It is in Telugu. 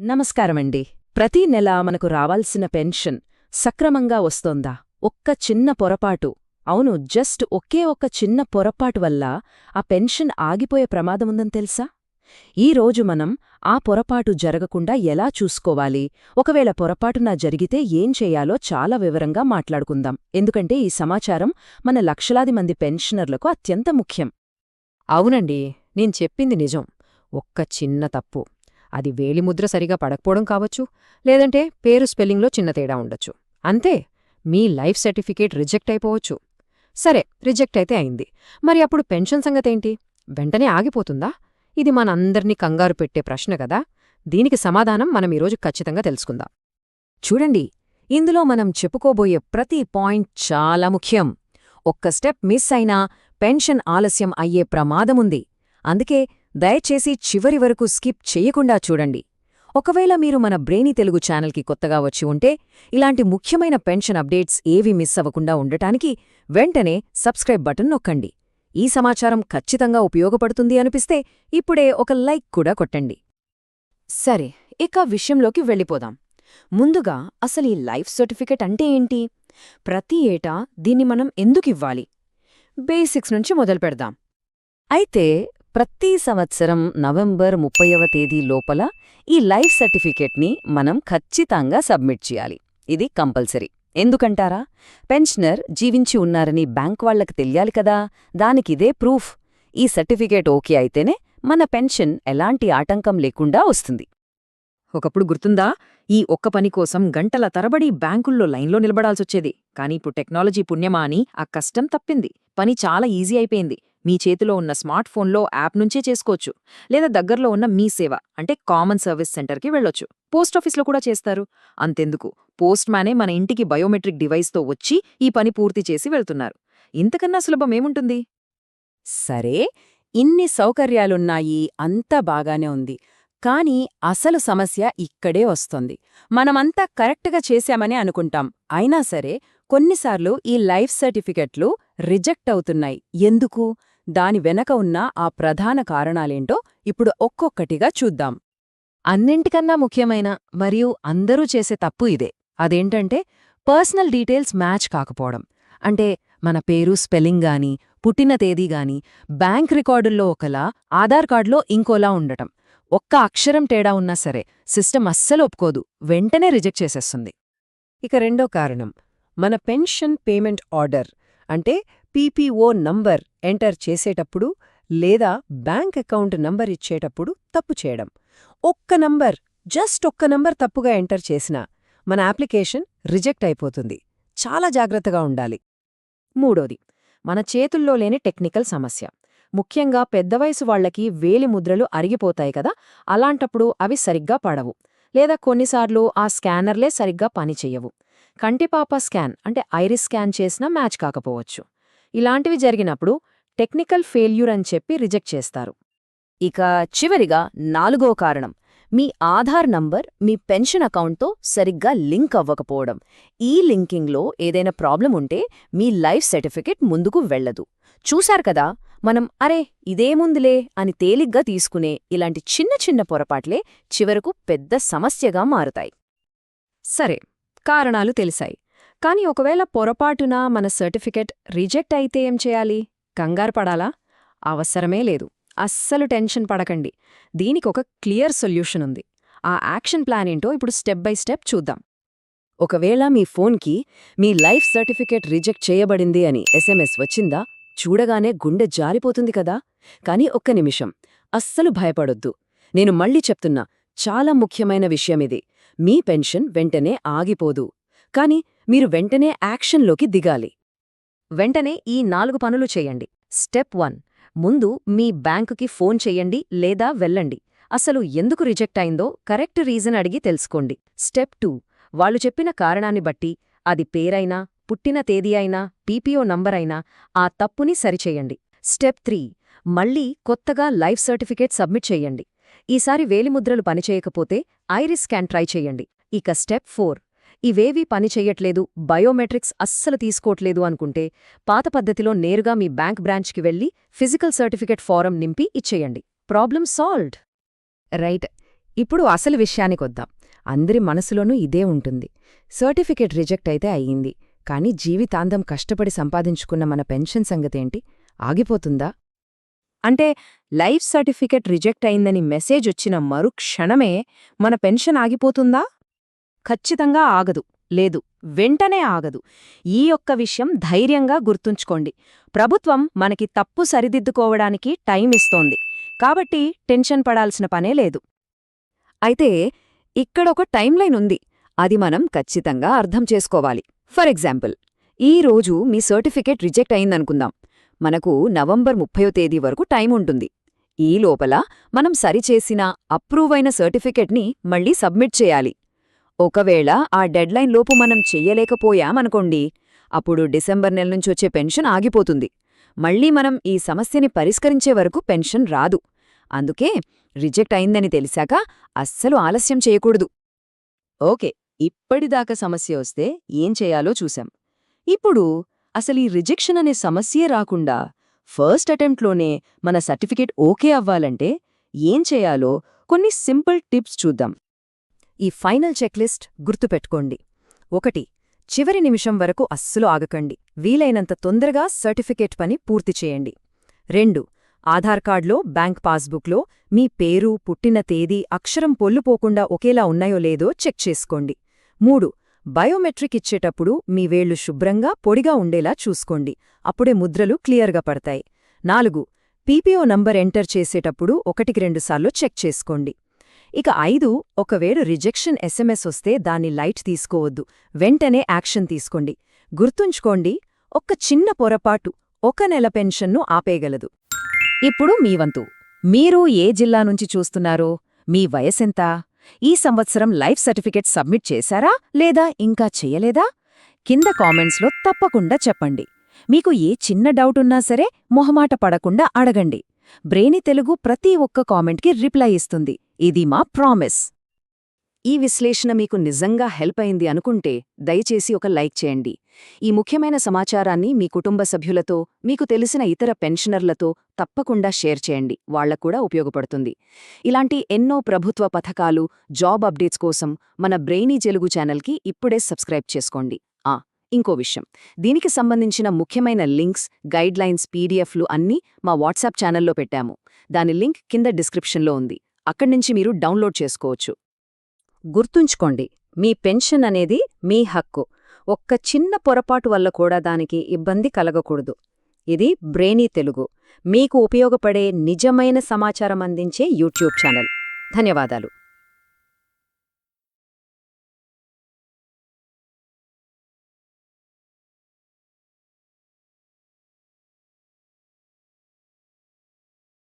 నమస్కారమండి. ప్రతి నెలా మనకు రావాల్సిన పెన్షన్ సక్రమంగా వస్తోందా? ఒక్క చిన్న పొరపాటు. అవును జస్ట్ ఒకే ఒక్క చిన్న పొరపాటు వల్ల ఆ పెన్షన్ ఆగిపోయే ప్రమాదముందని తెలుసా? ఈ రోజు మనం ఆ పొరపాటు జరగకుండా ఎలా చూసుకోవాలి? ఒకవేళ పొరపాటున జరిగితే ఏం చేయాలో చాలా వివరంగా మాట్లాడుకుందాం. ఎందుకంటే ఈ సమాచారం మన లక్షలాది మంది పెన్షనర్లకు అత్యంత ముఖ్యం. అవునండి నేను చెప్పింది నిజం. ఒక్క చిన్న తప్పు. అది వేలిముద్ర సరిగా పడకపోవడం కావచ్చు లేదంటే పేరు స్పెల్లింగ్లో చిన్న తేడా ఉండొచ్చు. అంతే మీ లైఫ్ సర్టిఫికేట్ రిజెక్ట్ అయిపోవచ్చు. సరే రిజెక్ట్ అయితే అయింది. మరి అప్పుడు పెన్షన్ సంగతేంటి? వెంటనే ఆగిపోతుందా? ఇది మనందర్నీ కంగారు పెట్టే ప్రశ్న కదా. దీనికి సమాధానం మనం ఈరోజు ఖచ్చితంగా తెలుసుకుందాం. చూడండి ఇందులో మనం చెప్పుకోబోయే ప్రతి పాయింట్ చాలా ముఖ్యం. ఒక్క స్టెప్ మిస్ అయినా పెన్షన్ ఆలస్యం అయ్యే ప్రమాదముంది. అందుకే దయచేసి చివరి వరకు స్కిప్ చేయకుండా చూడండి. ఒకవేళ మీరు మన బ్రెయినీ తెలుగు ఛానల్కి కొత్తగా వచ్చి ఉంటే ఇలాంటి ముఖ్యమైన పెన్షన్ అప్డేట్స్ ఏవీ మిస్ అవ్వకుండా ఉండటానికి వెంటనే సబ్స్క్రైబ్ బటన్ నొక్కండి. ఈ సమాచారం ఖచ్చితంగా ఉపయోగపడుతుంది అనిపిస్తే ఇప్పుడే ఒక లైక్ కూడా కొట్టండి. సరే ఇక విషయంలోకి వెళ్ళిపోదాం. ముందుగా అసలు ఈ లైఫ్ సర్టిఫికెట్ అంటే ఏంటి? ప్రతి ఏటా దీన్ని మనం ఎందుకివ్వాలి బేసిక్స్ నుంచి మొదలుపెడదాం. అయితే ప్రతి సంవత్సరం నవంబర్ ముప్పైవ తేదీ లోపల ఈ లైఫ్ సర్టిఫికేట్ని మనం ఖచ్చితంగా సబ్మిట్ చేయాలి. ఇది కంపల్సరీ. ఎందుకంటారా? పెన్షనర్ జీవించి ఉన్నారని బ్యాంక్ వాళ్ళకు తెలియాలి కదా? దానికిదే ప్రూఫ్. ఈ సర్టిఫికేట్ ఓకే అయితేనే మన పెన్షన్ ఎలాంటి ఆటంకం లేకుండా వస్తుంది. ఒకప్పుడు గుర్తుందా? ఈ ఒక్క పని కోసం గంటల తరబడి బ్యాంకుల్లో లైన్లో నిలబడాల్సొచ్చేది. కానీ ఇప్పుడు టెక్నాలజీ పుణ్యమా అని ఆ కష్టం తప్పింది. పని చాలా ఈజీ అయిపోయింది. మీ చేతిలో ఉన్న స్మార్ట్ ఫోన్లో యాప్ నుంచే చేసుకోవచ్చు. లేదా దగ్గరలో ఉన్న మీ సేవ అంటే కామన్ సర్వీస్ సెంటర్కి వెళ్ళొచ్చు. పోస్టాఫీస్లో కూడా చేస్తారు. అంతెందుకు. పోస్ట్ మ్యానే మన ఇంటికి బయోమెట్రిక్ డివైస్తో వచ్చి ఈ పని పూర్తి చేసి వెళ్తున్నారు. ఇంతకన్నా సులభమేముంటుంది సరే ఇన్ని సౌకర్యాలున్నాయి అంతా బాగానే ఉంది. కానీ అసలు సమస్య ఇక్కడే వస్తోంది. మనమంతా కరెక్ట్గా చేశామని అనుకుంటాం. అయినా సరే కొన్నిసార్లు ఈ లైఫ్ సర్టిఫికెట్లు రిజెక్ట్ అవుతున్నాయి. ఎందుకు? దాని వెనక ఉన్న ఆ ప్రధాన కారణాలేంటో ఇప్పుడు ఒక్కొక్కటిగా చూద్దాం. అన్నింటికన్నా ముఖ్యమైన మరియు అందరూ చేసే తప్పు ఇదే. అదేంటంటే పర్సనల్ డీటెయిల్స్ మ్యాచ్ కాకపోవడం. అంటే మన పేరు స్పెల్లింగ్ గాని పుట్టిన తేదీ గాని బ్యాంక్ రికార్డుల్లో ఒకలా ఆధార్ కార్డులో ఇంకోలా ఉండటం. ఒక్క అక్షరం తేడా ఉన్నా సరే సిస్టమ్ అస్సలు ఒప్పుకోదు. వెంటనే రిజెక్ట్ చేసేస్తుంది. ఇక రెండో కారణం. మన పెన్షన్ పేమెంట్ ఆర్డర్. అంటే పీపీఓ నంబర్ ఎంటర్ చేసేటప్పుడు లేదా బ్యాంక్ అకౌంట్ నంబర్ ఇచ్చేటప్పుడు తప్పు చేయడం. ఒక్క నంబర్ జస్ట్ ఒక్క నంబర్ తప్పుగా ఎంటర్ చేసినా మన అప్లికేషన్ రిజెక్ట్ అయిపోతుంది. చాలా జాగ్రత్తగా ఉండాలి. మూడోది మన చేతుల్లో లేని టెక్నికల్ సమస్య. ముఖ్యంగా పెద్ద వయసు వాళ్ళకి వేలి ముద్రలు అరిగిపోతాయి కదా అలాంటప్పుడు అవి సరిగ్గా పడవు. లేదా కొన్నిసార్లు ఆ స్కానర్లే సరిగ్గా పనిచెయ్యవు కంటిపాప స్కాన్ అంటే ఐరిస్ స్కాన్ చేసినా మ్యాచ్ కాకపోవచ్చు. ఇలాంటివి జరిగినప్పుడు టెక్నికల్ ఫెయిల్యూర్ అని చెప్పి రిజెక్ట్ చేస్తారు. ఇక చివరిగా నాలుగో కారణం. మీ ఆధార్ నంబర్ మీ పెన్షన్ అకౌంట్తో సరిగ్గా లింక్ అవ్వకపోవడం. ఈ లింకింగ్లో ఏదైనా ప్రాబ్లం ఉంటే మీ లైఫ్ సర్టిఫికెట్ ముందుకు వెళ్ళదు చూశారు కదా మనం అరే ఇదేముందిలే అని తేలిగ్గా తీసుకునే ఇలాంటి చిన్న చిన్న పొరపాట్లే చివరకు పెద్ద సమస్యగా మారుతాయి. సరే కారణాలు తెలిసాయి. కాని ఒకవేళ పొరపాటున మన సర్టిఫికెట్ రిజెక్ట్ అయితే ఏం చేయాలి? కంగారు పడాలా? అవసరమే లేదు. అస్సలు టెన్షన్ పడకండి. దీనికి ఒక క్లియర్ సొల్యూషన్ ఉంది. ఆ యాక్షన్ ప్లాన్ ఏంటో ఇప్పుడు స్టెప్ బై స్టెప్ చూద్దాం. ఒకవేళ మీ ఫోన్కి మీ లైఫ్ సర్టిఫికేట్ రిజెక్ట్ చేయబడింది అని ఎస్ఎంఎస్ వచ్చిందా? చూడగానే గుండె జారిపోతుంది కదా? కాని ఒక్క నిమిషం. అస్సలు భయపడొద్దు. నేను మళ్ళీ చెప్తున్నా చాలా ముఖ్యమైన విషయమిది మీ పెన్షన్ వెంటనే ఆగిపోదు. కాని మీరు వెంటనే యాక్షన్లోకి దిగాలి. వెంటనే ఈ నాలుగు పనులు చేయండి. Step one. ముందు మీ బ్యాంకుకి ఫోన్ చెయ్యండి లేదా వెళ్ళండి. అసలు ఎందుకు రిజెక్ట్ అయిందో కరెక్ట్ రీజన్ అడిగి తెలుసుకోండి. Step two. వాళ్ళు చెప్పిన కారణాన్ని బట్టి అది పేరైనా పుట్టిన తేదీ అయినా పీపీఓ నంబర్ అయినా ఆ తప్పుని సరిచెయ్యండి స్టెప్ త్రీ. మళ్ళీ కొత్తగా లైఫ్ సర్టిఫికేట్ సబ్మిట్ చెయ్యండి ఈసారి వేలిముద్రలు పనిచేయకపోతే ఐరిస్ స్కాన్ ట్రై చెయ్యండి ఇక స్టెప్ ఫోర్. ఇవేవీ పనిచెయ్యట్లేదు బయోమెట్రిక్స్ అస్సలు తీసుకోవట్లేదు అనుకుంటే పాత పద్ధతిలో నేరుగా మీ బ్యాంక్ బ్రాంచ్కి వెళ్ళి ఫిజికల్ సర్టిఫికేట్ ఫారం నింపి ఇచ్చేయండి. Problem solved. రైట్. ఇప్పుడు అసలు విషయానికొద్దాం అందరి మనసులోనూ ఇదే ఉంటుంది. సర్టిఫికేట్ రిజెక్ట్ అయితే అయ్యింది. కానీ జీవితాంతం కష్టపడి సంపాదించుకున్న మన పెన్షన్ సంగతేంటి? ఆగిపోతుందా? అంటే లైఫ్ సర్టిఫికెట్ రిజెక్ట్ అయిందని మెసేజ్ వచ్చిన మరుక్షణమే మన పెన్షన్ ఆగిపోతుందా? ఖచ్చితంగా ఆగదు. లేదు వెంటనే ఆగదు. ఈ యొక్క విషయం ధైర్యంగా గుర్తుంచుకోండి. ప్రభుత్వం మనకి తప్పు సరిదిద్దుకోవడానికి టైం ఇస్తోంది. కాబట్టి టెన్షన్ పడాల్సిన పనే లేదు. అయితే ఇక్కడొక టైంలైన్ ఉంది. అది మనం ఖచ్చితంగా అర్థం చేసుకోవాలి. ఫర్ ఎగ్జాంపుల్ ఈ రోజు మీ సర్టిఫికేట్ రిజెక్ట్ అయిందనుకుందాం. మనకు నవంబర్ ముప్పయో తేదీ వరకు టైం ఉంటుంది. ఈ లోపల మనం సరిచేసిన అప్రూవ్ అయిన సర్టిఫికెట్ని మళ్ళీ సబ్మిట్ చేయాలి. ఒకవేళ ఆ డెడ్లైన్ లోపు మనం చెయ్యలేకపోయామనుకోండి అప్పుడు డిసెంబర్ నెల నుంచి వచ్చే పెన్షన్ ఆగిపోతుంది. మళ్ళీ మనం ఈ సమస్యని పరిష్కరించే వరకు పెన్షన్ రాదు. అందుకే రిజెక్ట్ అయిందని తెలిసాక అస్సలు ఆలస్యం చేయకూడదు. ఓకే ఇప్పటిదాకా సమస్య వస్తే ఏం చేయాలో చూశాం. ఇప్పుడు అసలు ఈ రిజెక్షన్ అనే సమస్యే రాకుండా ఫస్ట్ అటెంప్ట్లోనే మన సర్టిఫికేట్ ఓకే అవ్వాలంటే ఏం చేయాలో కొన్ని సింపుల్ టిప్స్ చూద్దాం. ఈ ఫైనల్ చెక్లిస్ట్ గుర్తుపెట్టుకోండి. ఒకటి చివరి నిమిషం వరకు అస్సలు ఆగకండి. వీలైనంత తొందరగా సర్టిఫికేట్ పని పూర్తి చేయండి. రెండు ఆధార్ కార్డులో బ్యాంక్ పాస్బుక్లో మీ పేరు పుట్టిన తేదీ అక్షరం పొల్లుపోకుండా ఒకేలా ఉన్నాయో లేదో చెక్ చేసుకోండి. మూడు బయోమెట్రిక్ ఇచ్చేటప్పుడు మీ వేళ్ళు శుభ్రంగా పొడిగా ఉండేలా చూసుకోండి. అప్పుడే ముద్రలు క్లియర్గా పడతాయి. నాలుగు పీపీఓ నంబర్ ఎంటర్ చేసేటప్పుడు ఒకటికి రెండుసార్లు చెక్ చేసుకోండి. ఇక ఐదు ఒకవేళ రిజెక్షన్ ఎస్ఎంఎస్ వస్తే దాన్ని లైట్ తీసుకోవద్దు. వెంటనే యాక్షన్ తీసుకోండి. గుర్తుంచుకోండి ఒక్క చిన్న పొరపాటు ఒక నెల పెన్షన్ను ఆపేయగలదు. ఇప్పుడు మీ వంతు. మీరు ఏ జిల్లా నుంచి చూస్తున్నారో మీ వయసెంత? ఈ సంవత్సరం లైఫ్ సర్టిఫికెట్ సబ్మిట్ చేశారా లేదా ఇంకా చెయ్యలేదా కింద కామెంట్స్లో తప్పకుండా చెప్పండి. మీకు ఏ చిన్న డౌట్ ఉన్నా సరే మొహమాట పడకుండా అడగండి. బ్రెయిని తెలుగు ప్రతి ఒక్క కామెంట్కి రిప్లై ఇస్తుంది. ఇది మా ప్రామిస్. ఈ విశ్లేషణ మీకు నిజంగా హెల్ప్ అయింది అనుకుంటే దయచేసి ఒక లైక్ చేయండి. ఈ ముఖ్యమైన సమాచారాన్ని మీ కుటుంబ సభ్యులతో మీకు తెలిసిన ఇతర పెన్షనర్లతో తప్పకుండా షేర్ చేయండి. వాళ్ళకూడా ఉపయోగపడుతుంది. ఇలాంటి ఎన్నో ప్రభుత్వ పథకాలు జాబ్ అప్డేట్స్ కోసం మన బ్రెయినీ తెలుగు ఛానల్కి ఇప్పుడే సబ్స్క్రైబ్ చేసుకోండి. ఇంకో విషయం. దీనికి సంబంధించిన ముఖ్యమైన లింక్స్ గైడ్లైన్స్ పీడిఎఫ్లు అన్నీ మా వాట్సాప్ ఛానల్లో పెట్టాము. దాని లింక్ కింద డిస్క్రిప్షన్లో ఉంది. అక్కడ్నుంచి మీరు డౌన్లోడ్ చేసుకోవచ్చు. గుర్తుంచుకోండి మీ పెన్షన్ అనేది మీ హక్కు. ఒక్క చిన్న పొరపాటు వల్ల కూడా దానికి ఇబ్బంది కలగకూడదు. ఇది బ్రెయినీ తెలుగు. మీకు ఉపయోగపడే నిజమైన సమాచారం అందించే యూట్యూబ్ ఛానల్. ధన్యవాదాలు.